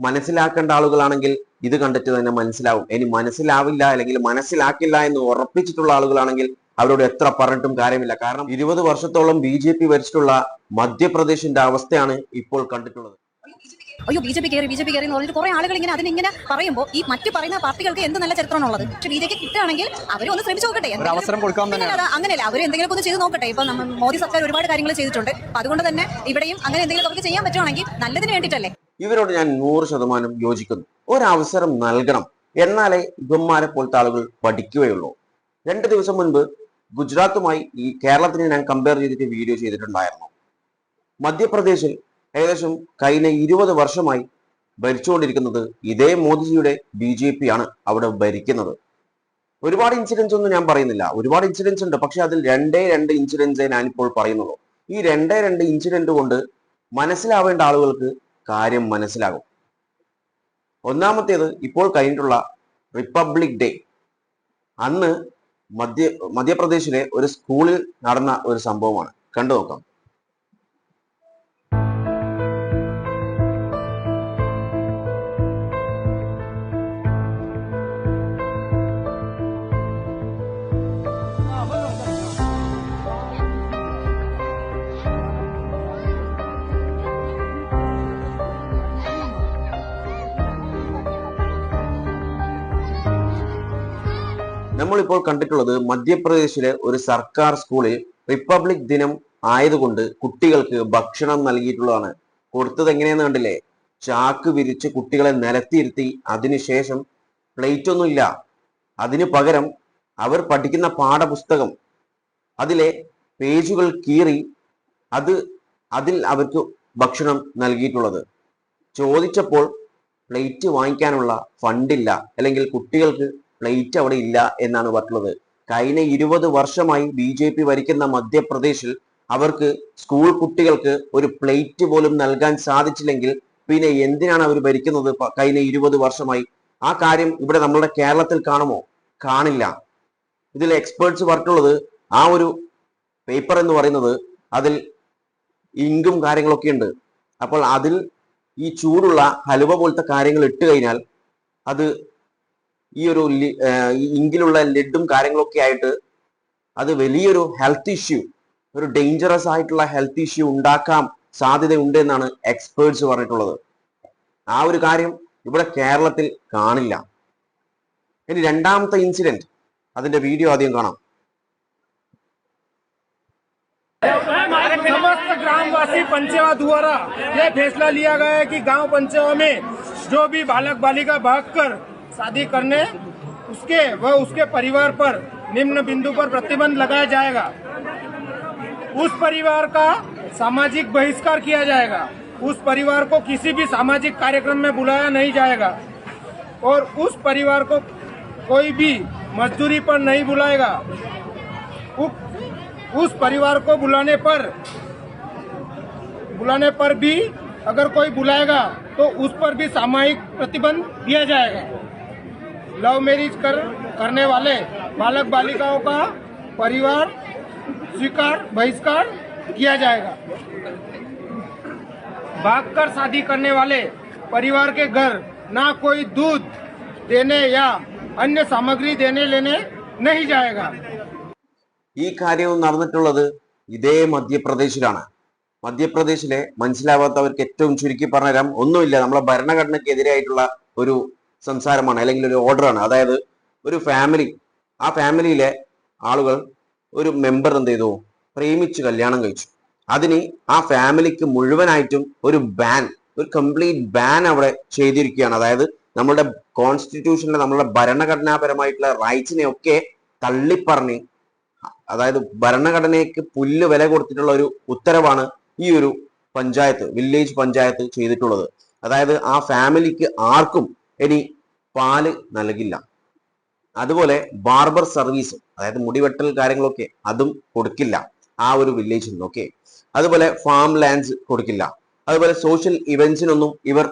മനസ്സിലാക്കേണ്ട ആളുകളാണെങ്കിൽ ഇത് കണ്ടിട്ട് തന്നെ മനസ്സിലാവും. ഇനി മനസ്സിലാവില്ല അല്ലെങ്കിൽ മനസ്സിലാക്കില്ല എന്ന് ഉറപ്പിച്ചിട്ടുള്ള ആളുകളാണെങ്കിൽ അവരോട് എത്ര പറഞ്ഞിട്ടും കാര്യമില്ല. കാരണം ഇരുപത് വർഷത്തോളം ബി ജെ പി ഭരിച്ചിട്ടുള്ള മധ്യപ്രദേശിന്റെ അവസ്ഥയാണ് ഇപ്പോൾ കണ്ടിട്ടുള്ളത്. അയ്യോ ബി ജെ പി കയറി ബി ജെ പി കയറി എന്ന് പറഞ്ഞിട്ട് കുറെ ആളുകൾ ഇങ്ങനെ അതിനിങ്ങനെ പറയുമ്പോൾ ഈ മറ്റു പറയുന്ന പാർട്ടികൾക്ക് എന്ത് നല്ല ചരിത്രമാണുള്ളത് പക്ഷെ ബി ജെ പി കിട്ടുകയാണെങ്കിൽ അവർ ഒന്ന് ശ്രമിച്ചു നോക്കട്ടെ. ഒരു അവസരം കൊടുക്കാൻ അങ്ങനെയല്ല. അവർ എന്തെങ്കിലും ഒന്ന് ചെയ്ത് നോക്കട്ടെ. ഇപ്പൊ നമ്മ മോദി സർക്കാർ ഒരുപാട് കാര്യങ്ങൾ ചെയ്തിട്ടുണ്ട്. അപ്പൊ അതുകൊണ്ട് തന്നെ ഇവിടെയും അങ്ങനെ എന്തെങ്കിലും അവർക്ക് ചെയ്യാൻ പറ്റുവാണെങ്കിൽ നല്ലതിന് വേണ്ടിയിട്ടല്ലേ? ഇവരോട് ഞാൻ നൂറ് ശതമാനം യോജിക്കുന്നു. ഒരവസരം നൽകണം. എന്നാലേ ഇവന്മാരെ പോലത്തെ ആളുകൾ പഠിക്കുകയുള്ളൂ. രണ്ട് ദിവസം മുൻപ് ഗുജറാത്തുമായി ഈ കേരളത്തിനെ ഞാൻ കമ്പയർ ചെയ്തിട്ട് വീഡിയോ ചെയ്തിട്ടുണ്ടായിരുന്നു. മധ്യപ്രദേശിൽ ഏകദേശം കഴിഞ്ഞ ഇരുപത് വർഷമായി ഭരിച്ചുകൊണ്ടിരിക്കുന്നത് ഇതേ മോദിജിയുടെ ബി ജെ പി ആണ് അവിടെ ഭരിക്കുന്നത്. ഒരുപാട് ഇൻസിഡൻസ് ഒന്നും ഞാൻ പറയുന്നില്ല. ഒരുപാട് ഇൻസിഡൻസ് ഉണ്ട്. പക്ഷെ അതിൽ രണ്ടേ രണ്ട് ഇൻസിഡൻസേ ഞാനിപ്പോൾ പറയുന്നുള്ളൂ. ഈ രണ്ടേ രണ്ട് ഇൻസിഡന്റ് കൊണ്ട് മനസ്സിലാവേണ്ട ആളുകൾക്ക് കാര്യം മനസ്സിലാകും. ഒന്നാമത്തേത് ഇപ്പോൾ കഴിഞ്ഞിട്ടുള്ള റിപ്പബ്ലിക് ഡേ അന്ന് മധ്യ മധ്യപ്രദേശിലെ ഒരു സ്കൂളിൽ നടന്ന ഒരു സംഭവമാണ്. കണ്ടു നോക്കാം നമ്മളിപ്പോൾ കണ്ടിട്ടുള്ളത് മധ്യപ്രദേശിലെ ഒരു സർക്കാർ സ്കൂളിൽ റിപ്പബ്ലിക് ദിനം ആയതുകൊണ്ട് കുട്ടികൾക്ക് ഭക്ഷണം നൽകിയിട്ടുള്ളതാണ്. കൊടുത്തത് എങ്ങനെയെന്ന് കണ്ടില്ലേ? ചാക്ക് വിരിച്ച് കുട്ടികളെ നിലത്തിയിരുത്തി അതിനുശേഷം പ്ലേറ്റ് ഒന്നുമില്ല അതിനു പകരം അവർ പഠിക്കുന്ന പാഠപുസ്തകം അതിലെ പേജുകൾ കീറി അത് അതിൽ അവർക്ക് ഭക്ഷണം നൽകിയിട്ടുള്ളത്. ചോദിച്ചപ്പോൾ പ്ലേറ്റ് വാങ്ങിക്കാനുള്ള ഫണ്ടില്ല അല്ലെങ്കിൽ കുട്ടികൾക്ക് പ്ലേറ്റ് അവിടെ ഇല്ല എന്നാണ് പറഞ്ഞിട്ടുള്ളത് കഴിഞ്ഞ ഇരുപത് വർഷമായി ബി ജെ പി ഭരിക്കുന്ന മധ്യപ്രദേശിൽ അവർക്ക് സ്കൂൾ കുട്ടികൾക്ക് ഒരു പ്ലേറ്റ് പോലും നൽകാൻ സാധിച്ചില്ലെങ്കിൽ പിന്നെ എന്തിനാണ് അവർ ഭരിക്കുന്നത് കഴിഞ്ഞ ഇരുപത് വർഷമായി? ആ കാര്യം ഇവിടെ നമ്മുടെ കേരളത്തിൽ കാണുമോ? കാണില്ല. ഇതിൽ എക്സ്പേർട്സ് പറഞ്ഞിട്ടുള്ളത് ആ ഒരു പേപ്പർ എന്ന് പറയുന്നത് അതിൽ ഇങ്കും കാര്യങ്ങളൊക്കെ ഉണ്ട്. അപ്പോൾ അതിൽ ഈ ചൂടുള്ള ഹലുവ പോലത്തെ കാര്യങ്ങൾ ഇട്ട് കഴിഞ്ഞാൽ അത് ഈ ഒരു ലി- ഏർ ഈ ഇങ്കിലുള്ള ലെഡും കാര്യങ്ങളൊക്കെ ആയിട്ട് അത് വലിയൊരു ഹെൽത്ത് ഇഷ്യൂ ഒരു ഡേഞ്ചറസ് ആയിട്ടുള്ള ഹെൽത്ത് ഇഷ്യൂ ഉണ്ടാക്കാൻ സാധ്യതയുണ്ട് എന്നാണ് എക്സ്പേർട്സ് പറഞ്ഞിട്ടുള്ളത് ആ ഒരു കാര്യം ഇവിടെ കേരളത്തിൽ കാണില്ല ഇനി രണ്ടാമത്തെ ഇൻസിഡന്റ് അതിന്റെ വീഡിയോ ആദ്യം കാണാം समस्त ग्रामवासी पंचेवा द्वारा यह फैसला लिया गया है कि गांव पंचेवा में जो भी बालक बालिका भागकर शादी करने उसके व उसके परिवार पर निम्न बिंदु पर प्रतिबंध लगाया जाएगा। उस परिवार का सामाजिक बहिष्कार किया जाएगा। उस परिवार को किसी भी सामाजिक कार्यक्रम में बुलाया नहीं जाएगा। और उस परिवार को कोई भी मजदूरी पर नहीं बुलाएगा। उस परिवार को बुलाने पर बुलाने पर भी अगर कोई बुलाएगा तो उस पर भी सामूहिक प्रतिबंध दिया जाएगा। लव मैरिज कर करने वाले बालक बालिकाओं का परिवार स्वीकार बहिष्कार किया जाएगा भागकर शादी करने वाले परिवार के घर ना कोई दूध देने या अन्य सामग्री देने लेने नहीं जाएगा ഈ കാര്യവും നടന്നിട്ടുള്ളത് ഇതേ മധ്യപ്രദേശിലാണ് മധ്യപ്രദേശിലെ മനസ്സിലാവാത്തവർക്ക് ഏറ്റവും ചുരുക്കി പറഞ്ഞുതരാം ഒന്നുമില്ല നമ്മളെ ഭരണഘടനയ്ക്ക് എതിരായിട്ടുള്ള ഒരു സംസാരമാണ് അല്ലെങ്കിൽ ഒരു ഓർഡറാണ് അതായത് ഒരു ഫാമിലി ആ ഫാമിലിയിലെ ആളുകൾ ഒരു മെമ്പർ എന്ത് ചെയ്തു? പ്രേമിച്ച് കല്യാണം കഴിച്ചു. അതിന് ആ ഫാമിലിക്ക് മുഴുവനായിട്ടും ഒരു ബാൻ ഒരു കംപ്ലീറ്റ് ബാൻ അവിടെ ചെയ്തിരിക്കുകയാണ്. അതായത് നമ്മളുടെ കോൺസ്റ്റിറ്റ്യൂഷനിലെ നമ്മളുടെ ഭരണഘടനാപരമായിട്ടുള്ള റൈറ്റ്സിനെ ഒക്കെ തള്ളിപ്പറഞ്ഞ് അതായത് ഭരണഘടനയ്ക്ക് പുല്ല് വില കൊടുത്തിട്ടുള്ള ഒരു ഉത്തരവാണ് ഈ ഒരു പഞ്ചായത്ത് വില്ലേജ് പഞ്ചായത്ത് ചെയ്തിട്ടുള്ളത്. അതായത് ആ ഫാമിലിക്ക് ആർക്കും ഇനി പാൽ നൽകില്ല. അതുപോലെ ബാർബർ സർവീസ് അതായത് മുടിവെട്ടൽ കാര്യങ്ങളൊക്കെ അതും കൊടുക്കില്ല. ആ ഒരു വില്ലേജിൽ ഓക്കെ അതുപോലെ ഫാം ലാൻഡ്സ് കൊടുക്കില്ല. അതുപോലെ സോഷ്യൽ ഇവന്റ്സിനൊന്നും ഇവർ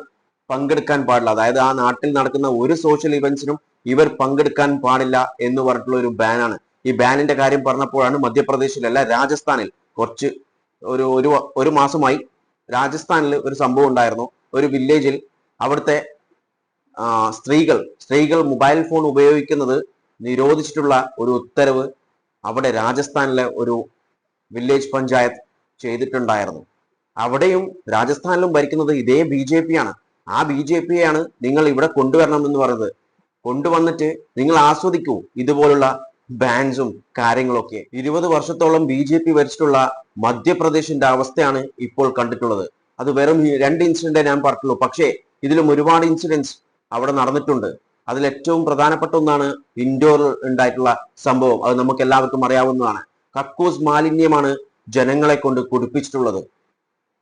പങ്കെടുക്കാൻ പാടില്ല. അതായത് ആ നാട്ടിൽ നടക്കുന്ന ഒരു സോഷ്യൽ ഇവന്റ്സിനും ഇവർ പങ്കെടുക്കാൻ പാടില്ല എന്ന് പറഞ്ഞിട്ടുള്ള ഒരു ബാനാണ് ഈ ബാനിന്റെ കാര്യം പറഞ്ഞപ്പോഴാണ് മധ്യപ്രദേശിലല്ല രാജസ്ഥാനിൽ കുറച്ച് ഒരു ഒരു ഒരു മാസമായി രാജസ്ഥാനിൽ ഒരു സംഭവം ഉണ്ടായിരുന്നു. ഒരു വില്ലേജിൽ അവിടുത്തെ സ്ത്രീകൾ സ്ത്രീകൾ മൊബൈൽ ഫോൺ ഉപയോഗിക്കുന്നത് നിരോധിച്ചിട്ടുള്ള ഒരു ഉത്തരവ് അവിടെ രാജസ്ഥാനിലെ ഒരു വില്ലേജ് പഞ്ചായത്ത് ചെയ്തിട്ടുണ്ടായിരുന്നു. അവിടെയും രാജസ്ഥാനിലും ഭരിക്കുന്നത് ഇതേ ബി ജെ പി ആണ്. ആ ബി ജെ പിയെയാണ് നിങ്ങൾ ഇവിടെ കൊണ്ടുവരണം എന്ന് പറയുന്നത് കൊണ്ടുവന്നിട്ട് നിങ്ങൾ ആസ്വദിക്കൂ ഇതുപോലുള്ള ബാൻസും കാര്യങ്ങളൊക്കെ ഇരുപത് വർഷത്തോളം ബി ജെ പി ഭരിച്ചിട്ടുള്ള മധ്യപ്രദേശിന്റെ അവസ്ഥയാണ് ഇപ്പോൾ കണ്ടിട്ടുള്ളത്. അത് വെറും രണ്ട് ഇൻസിഡന്റ് ഞാൻ പറഞ്ഞുള്ളൂ പക്ഷേ ഇതിലും ഒരുപാട് ഇൻസിഡൻസ് അവിടെ നടന്നിട്ടുണ്ട്. അതിൽ ഏറ്റവും പ്രധാനപ്പെട്ട ഒന്നാണ് ഇൻഡോറിൽ ഉണ്ടായിട്ടുള്ള സംഭവം. അത് നമുക്ക് എല്ലാവർക്കും അറിയാവുന്നതാണ്. കക്കൂസ് മാലിന്യമാണ് ജനങ്ങളെ കൊണ്ട് കുടിപ്പിച്ചിട്ടുള്ളത്.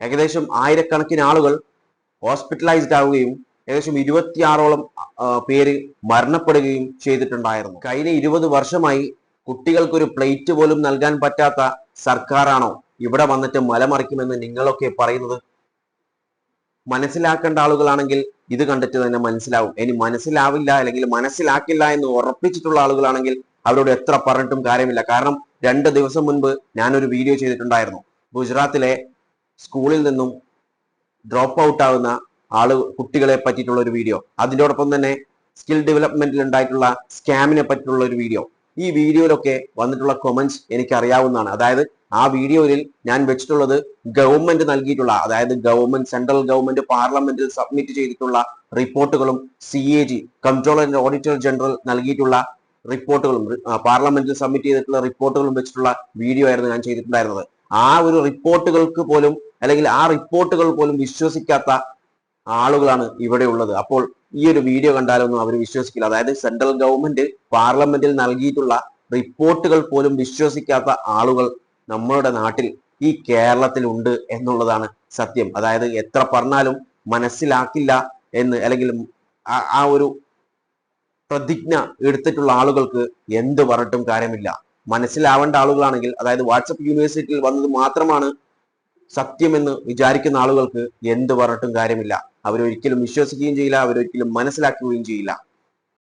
ഏകദേശം ആയിരക്കണക്കിന് ആളുകൾ ഹോസ്പിറ്റലൈസ്ഡ് ആവുകയും ഏകദേശം ഇരുപത്തിയാറോളം പേര് മരണപ്പെടുകയും ചെയ്തിട്ടുണ്ടായിരുന്നു. കഴിഞ്ഞ ഇരുപത് വർഷമായി കുട്ടികൾക്കൊരു പ്ലേറ്റ് പോലും നൽകാൻ പറ്റാത്ത സർക്കാരാണോ ഇവിടെ വന്നിട്ട് മലമറിക്കുമെന്ന് നിങ്ങളൊക്കെ പറയുന്നത്? മനസ്സിലാക്കേണ്ട ആളുകളാണെങ്കിൽ ഇത് കണ്ടിട്ട് തന്നെ മനസ്സിലാവും. ഇനി മനസ്സിലാവില്ല അല്ലെങ്കിൽ മനസ്സിലാക്കില്ല എന്ന് ഉറപ്പിച്ചിട്ടുള്ള ആളുകളാണെങ്കിൽ അവരോട് എത്ര പറഞ്ഞിട്ടും കാര്യമില്ല. കാരണം രണ്ട് ദിവസം മുൻപ് ഞാനൊരു വീഡിയോ ചെയ്തിട്ടുണ്ടായിരുന്നു. ഗുജറാത്തിലെ സ്കൂളിൽ നിന്നും ഡ്രോപ്പ് ഔട്ട് ആവുന്ന ആൾ കുട്ടികളെ പറ്റിയിട്ടുള്ള ഒരു വീഡിയോ അതിനോടൊപ്പം തന്നെ സ്കിൽ ഡെവലപ്മെന്റിൽ ഉണ്ടായിട്ടുള്ള സ്കാമിനെ പറ്റിയിട്ടുള്ള ഒരു വീഡിയോ ഈ വീഡിയോയിലൊക്കെ വന്നിട്ടുള്ള കൊമന്റ്സ് എനിക്ക് അറിയാവുന്നതാണ് അതായത് ആ വീഡിയോയിൽ ഞാൻ വെച്ചിട്ടുള്ളത് ഗവൺമെന്റ് നൽകിയിട്ടുള്ള അതായത് ഗവൺമെന്റ് സെൻട്രൽ ഗവൺമെന്റ് പാർലമെന്റിൽ സബ്മിറ്റ് ചെയ്തിട്ടുള്ള റിപ്പോർട്ടുകളും C A G controller and auditor general നൽകിയിട്ടുള്ള റിപ്പോർട്ടുകളും പാർലമെന്റിൽ സബ്മിറ്റ് ചെയ്തിട്ടുള്ള റിപ്പോർട്ടുകളും വെച്ചിട്ടുള്ള വീഡിയോ ആയിരുന്നു ഞാൻ ചെയ്തിട്ടുണ്ടായിരുന്നത്. ആ ഒരു റിപ്പോർട്ടുകൾക്ക് പോലും അല്ലെങ്കിൽ ആ റിപ്പോർട്ടുകൾ പോലും വിശ്വസിക്കാത്ത ആളുകളാണ് ഇവിടെ ഉള്ളത്. അപ്പോൾ ഈ ഒരു വീഡിയോ കണ്ടാലൊന്നും അവർ വിശ്വസിക്കില്ല. അതായത് സെൻട്രൽ ഗവൺമെന്റ് പാർലമെന്റിൽ നൽകിയിട്ടുള്ള റിപ്പോർട്ടുകൾ പോലും വിശ്വസിക്കാത്ത ആളുകൾ നമ്മളുടെ നാട്ടിൽ ഈ കേരളത്തിൽ ഉണ്ട് എന്നുള്ളതാണ് സത്യം. അതായത് എത്ര പറഞ്ഞാലും മനസ്സിലാക്കില്ല എന്ന് അല്ലെങ്കിൽ ആ- ഒരു പ്രതിജ്ഞ എടുത്തിട്ടുള്ള ആളുകൾക്ക് എന്ത് പറഞ്ഞിട്ടും കാര്യമില്ല. മനസ്സിലാവേണ്ട ആളുകളാണെങ്കിൽ അതായത് വാട്സപ്പ് യൂണിവേഴ്സിറ്റിയിൽ വന്നത് മാത്രമാണ് സത്യമെന്ന് വിചാരിക്കുന്ന ആളുകൾക്ക് എന്ത് പറഞ്ഞിട്ടും കാര്യമില്ല. അവരൊരിക്കലും വിശ്വസിക്കുകയും ചെയ്യില്ല അവരൊരിക്കലും മനസ്സിലാക്കുകയും ചെയ്യില്ല.